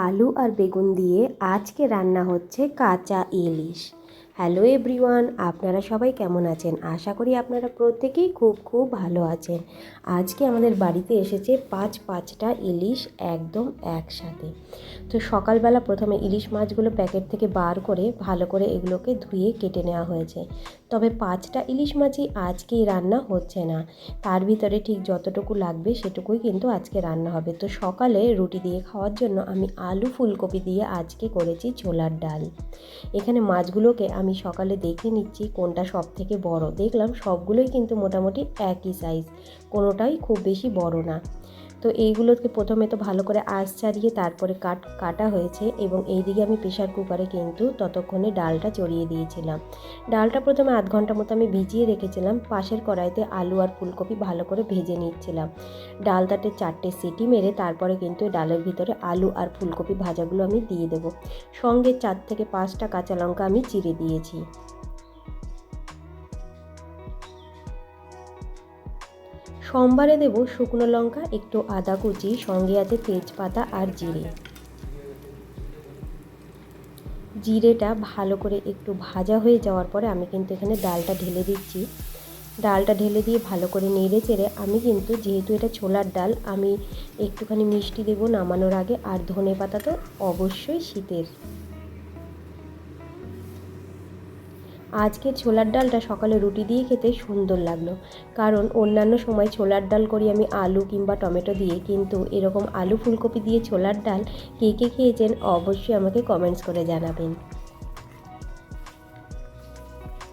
আলু আর বেগুন দিয়ে আজকে রান্না হচ্ছে কাঁচা ইলিশ হ্যালো এভরিওয়ান, আপনারা সবাই কেমন আছেন? আশা করি আপনারা প্রত্যেকেই খুব খুব ভালো আছেন। আজকে আমাদের বাড়িতে এসেছে পাঁচ পাঁচটা ইলিশ একদম একসাথে। তো সকালবেলা প্রথমে ইলিশ মাছগুলো প্যাকেট থেকে বার করে ভালো করে এগুলোকে ধুয়ে কেটে নেওয়া হয়েছে। তবে পাঁচটা ইলিশ মাছই আজকেই রান্না হচ্ছে না। তার ভিতরে ঠিক যতটুকু লাগবে সেটুকুই কিন্তু আজকে রান্না হবে। তো সকালে রুটি দিয়ে খাওয়ার জন্য আমি আলু ফুলকপি দিয়ে আজকে করেছি ছোলার ডাল। এখানে মাছগুলোকে আমি সকালে দেখে নিচ্ছি কোনটা সব থেকে বড়ো। দেখলাম সবগুলোই কিন্তু মোটামুটি একই সাইজ কোনোটাই খুব বেশি বড় না। তো এইগুলোকে প্রথমে তো ভালো করে আঁশ ছাড়িয়ে তারপরে কাট, কাটা হয়েছে এবং এইদিকে আমি প্রেশার কুকারে কিন্তু ততক্ষণে ডালটা চড়িয়ে দিয়েছিলাম। ডালটা প্রথমে আধ ঘণ্টা মতো আমি ভিজিয়ে রেখেছিলাম, পাশের কড়াইতে আলু আর ফুলকপি ভালো করে ভেজে নিচ্ছিলাম। ডালটাতে চারটে সিটি মেরে তারপরে কিন্তু ডালের ভিতরে আলু আর ফুলকপি ভাজাগুলো আমি দিয়ে দেবো। সঙ্গে চার থেকে পাঁচটা কাঁচা লঙ্কা আমি চিড়ে দিয়েছি। সোমবারে দেব শুকনো লঙ্কা, একটু আদা কুচি, সঙ্গে আছে তেজপাতা আর জিরে। জিরেটা ভালো করে একটু ভাজা হয়ে যাওয়ার পরে আমি কিন্তু এখানে ডালটা ঢেলে দিচ্ছি। ডালটা ঢেলে দিয়ে ভালো করে নেড়ে চেড়ে আমি কিন্তু যেহেতু এটা ছোলার ডাল, আমি একটুখানি মিষ্টি দেবো নামানোর আগে আর ধনে পাতা তো অবশ্যই শীতের। আজকে ছোলার ডালটা সকালে রুটি দিয়ে খেতে সুন্দর লাগল। কারণ অন্যান্য সময় ছোলার ডাল করি আমি আলু কিংবা টমেটো দিয়ে, কিন্তু এরকম আলু ফুলকপি দিয়ে ছোলার ডাল কে কে খেয়েছেন অবশ্যই আমাকে কমেন্টস করে জানাবেন।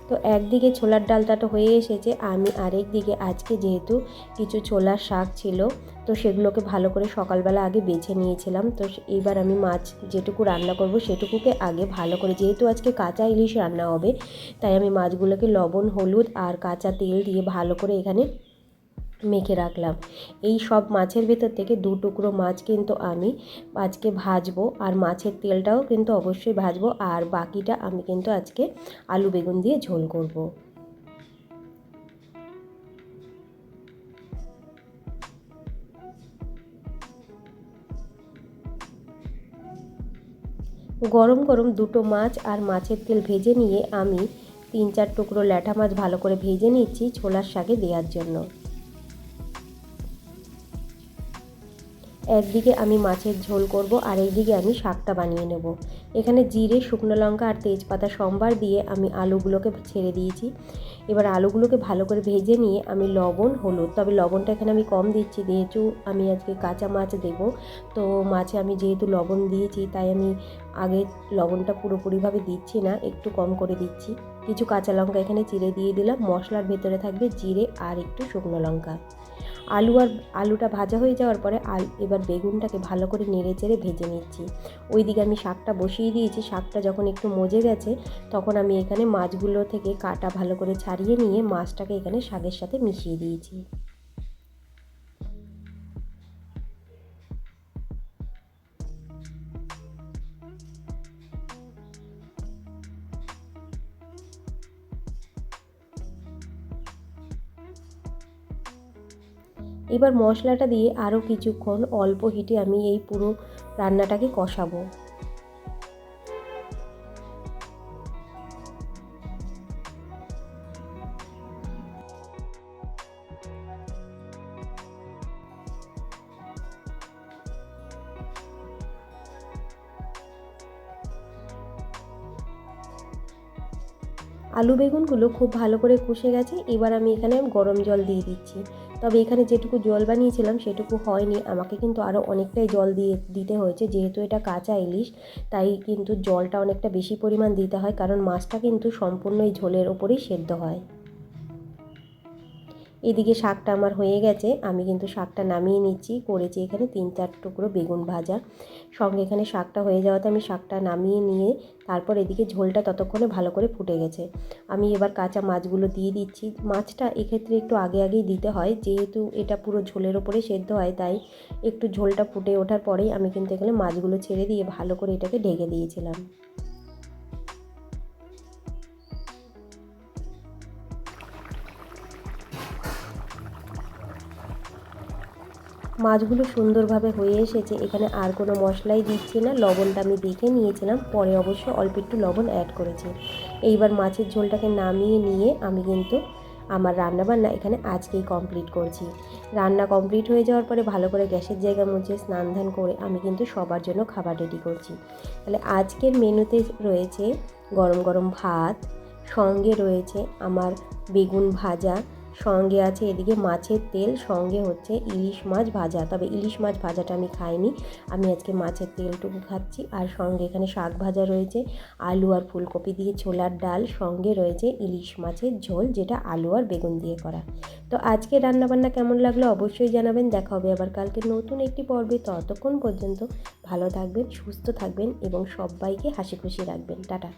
তো একদিকে ছোলার ডালটা তো হয়ে এসেছে, আমি আরেক দিকে আজকে যেহেতু কিছু ছোলার শাক ছিল তো সেগুলোকে ভালো করে সকালবেলা আগে বেছে নিয়েছিলাম। তো এইবার আমি মাছ যেটুকু রান্না করব সেটুকুকে আগে ভালো করে যেহেতু আজকে কাঁচা ইলিশ রান্না হবে, তাই আমি মাছগুলোকে লবণ, হলুদ আর কাঁচা তেল দিয়ে ভালো করে এখানে মেখে রাখলাম। এই সব মাছের ভেতর থেকে দু টুকরো মাছ কিন্তু আমি আজকে ভাজবো আর মাছের তেলটাও কিন্তু অবশ্যই ভাজবো। আর বাকিটা আমি কিন্তু আজকে আলু বেগুন দিয়ে ঝোল করব। গরম গরম দুটো মাছ আর মাছের তেল ভেজে নিয়ে আমি তিন চার টুকরো ল্যাঠা মাছ ভালো করে ভেজে নিচ্ছি ছোলার শাকে দেওয়ার জন্য। একদিকে আমি মাছের ঝোল করব আর একদিকে আমি শাকটা বানিয়ে নেব। এখানে জিরে, শুকনো লঙ্কা আর তেজপাতা, সম্বার দিয়ে আমি আলুগুলোকে ছেড়ে দিয়েছি। এবার আলুগুলোকে ভালো করে ভেজে নিয়ে আমি লবণ, হলুদ। তবে লবণটা এখানে আমি কম দিচ্ছি, যেহেতু আমি আজকে কাঁচা মাছ দেব। তো মাছে আমি যেহেতু লবণ দিয়েছি, তাই আমি আগে লবণটা পুরোপুরিভাবে দিচ্ছি না, একটু কম করে দিচ্ছি। কিছু কাঁচা লঙ্কা এখানে চিড়ে দিয়ে দিলাম। মশলার ভেতরে থাকবে জিরে আর একটু শুকনো লঙ্কা। আলু আর আলুটা ভাজা হয়ে যাওয়ার পরে আল এবার বেগুনটাকে ভালো করে নেড়ে চেড়ে ভেজে নিচ্ছি। ওইদিকে আমি শাকটা বসিয়ে দিয়েছি। শাকটা যখন একটু মজে গেছে, তখন আমি এখানে মাছগুলো থেকে কাটা ভালো করে ছাড়িয়ে নিয়ে মাছটাকে এখানে শাকের সাথে মিশিয়ে দিয়েছি। এবার মশলাটা দিয়ে আরও কিছুক্ষণ অল্প হিটে আমি এই পুরো রান্নাটাকে কষাবো। আলু বেগুনগুলো খুব ভালো করে কষে গেছে, এবার আমি এখানে গরম জল দিয়ে দিচ্ছি। তবে এখানে যেটুকু জল বানিয়েছিলাম, সেটুকু হয়নি। আমাকে কিন্তু আরও অনেকটাই জল দিয়ে দিতে হয়েছে। যেহেতু এটা কাঁচা ইলিশ, তাই কিন্তু জলটা অনেকটা বেশি পরিমাণ দিতে হয়, কারণ মাছটা কিন্তু সম্পূর্ণ এই ঝোলের ওপরেই সেদ্ধ হয়। এদিকে শাকটা আমার হয়ে গেছে, আমি কিন্তু শাকটা নামিয়ে নিচ্ছি। করেছি এখানে তিন চার টুকরো বেগুন ভাজা। সঙ্গে এখানে শাকটা হয়ে যাওয়াতে আমি শাকটা নামিয়ে নিয়ে তারপর এদিকে ঝোলটা ততক্ষণে ভালো করে ফুটে গেছে। আমি এবার কাঁচা মাছগুলো দিয়ে দিচ্ছি। মাছটা এক্ষেত্রে একটু আগে আগেই দিতে হয়, যেহেতু এটা পুরো ঝোলের ওপরে সেদ্ধ হয়, তাই একটু ঝোলটা ফুটে ওঠার পরেই আমি কিন্তু এখানে মাছগুলো ছেড়ে দিয়ে ভালো করে এটাকে ঢেকে দিয়েছিলাম। মাছগুলো সুন্দরভাবে হয়ে এসেছে। এখানে আর কোনো মশলাই দিচ্ছি না। লবণটা আমি দেখে নিয়েছিলাম। পরে অবশ্য অল্প একটু লবণ অ্যাড করেছি। এইবার মাছের ঝোলটাকে নামিয়ে নিয়ে আমি কিন্তু আমার রান্নাবান্না এখানে আজকেই কমপ্লিট করছি। রান্না কমপ্লিট হয়ে যাওয়ার পরে ভালো করে গ্যাসের জায়গা মুছে স্নান ধান করে আমি কিন্তু সবার জন্য খাবার রেডি করছি। তাহলে আজকের মেনুতে রয়েছে গরম গরম ভাত, সঙ্গে রয়েছে আমার বেগুন ভাজা সঙ্গে আছে এদিকে মাছের তেল, সঙ্গে হচ্ছে ইলিশ মাছ ভাজা। তবে ইলিশ মাছ ভাজাটা আমি খাইনি, আমি আজকে মাছের তেলটুকু খাচ্ছি। আর সঙ্গে এখানে শাক ভাজা রয়েছে, আলু আর ফুলকপি দিয়ে ছোলার ডাল, সঙ্গে রয়েছে ইলিশ মাছের ঝোল, যেটা আলু আর বেগুন দিয়ে করা। তো আজকে রান্নাবান্না কেমন লাগল অবশ্যই জানাবেন, দেখা হবে আবার কালকে নতুন একটি পর্বে। ততক্ষণ পর্যন্ত ভালো থাকবেন, সুস্থ থাকবেন এবং সবাইকে হাসি খুশি রাখবেন। টাটা।